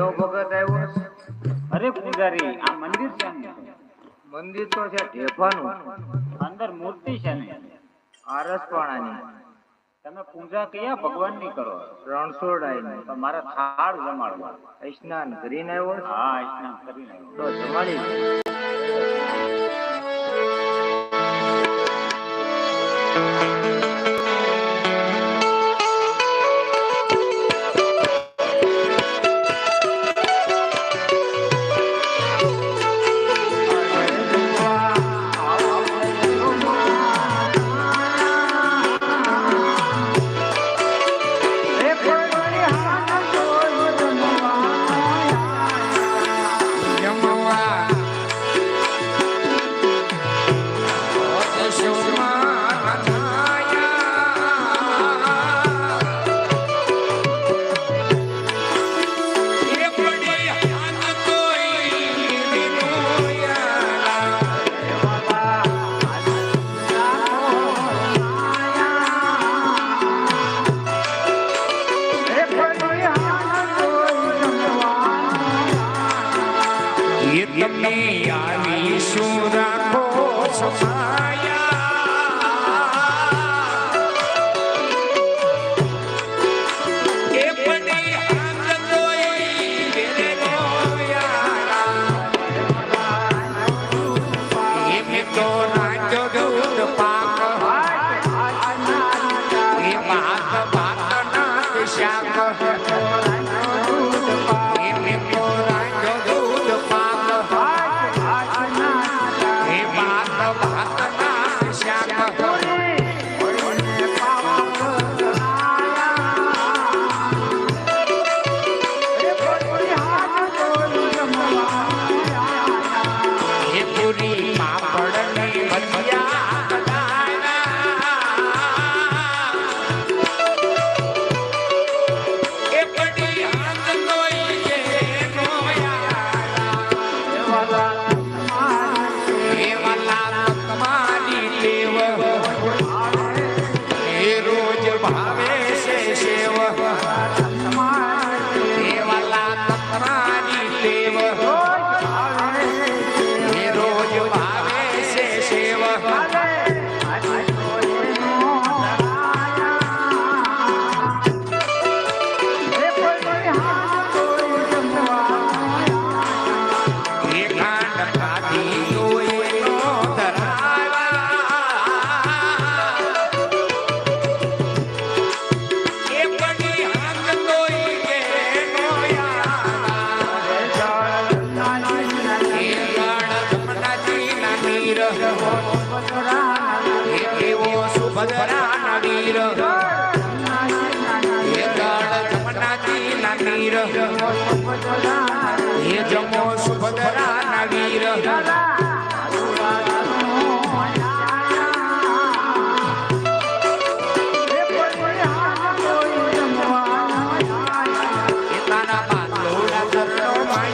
કયો ભગત આવ્યો અરે પૂજારી આ મંદિર છે ને મંદિર તો છે ઢેફાનું. અંદર મૂર્તિ છે ને? આરસપાણાની. તમે પૂજા કયા ભગવાનની કરો? રણછોડાઈની તો મારા થાળ જમાડવા. સ્નાન કરીને આવ્યો? હા સ્નાન કરીને આવ્યો. તો જમાડી. એ તમને આવી શું રાખો સમાયા સુભદ્રાના વીર. એ ગાળ જમનાજીના નીર. વીર.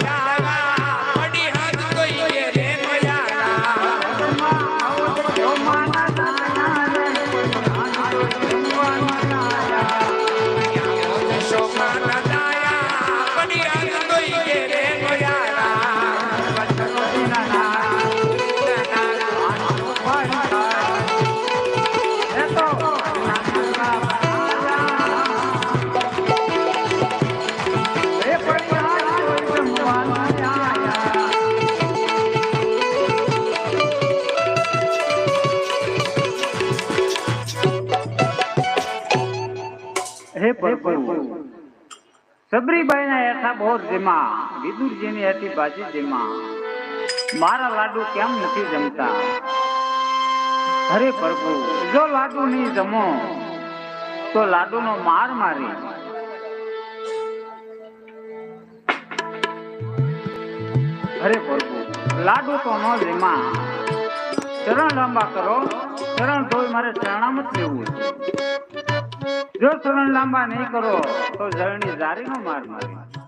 એ હે પ્રભુ સબરીબાઈના હેઠા બોર જેમાં. વિદુરજીની હતી બાજી જેમાં. મારા લાડુ કેમ નથી જમતા? હરે પ્રભુ જો લાડુ નહીં જમો, તો લાડુનો માર મારી. હરે પ્રભુ લાડુ તો ન જેમાં. ચરણ લાંબા કરો. ચરણ ધોઈ મારે ચરણામત લેવું છે. જો શરણ લાંબા નહીં કરો તો જળની જારીનો માર મારી.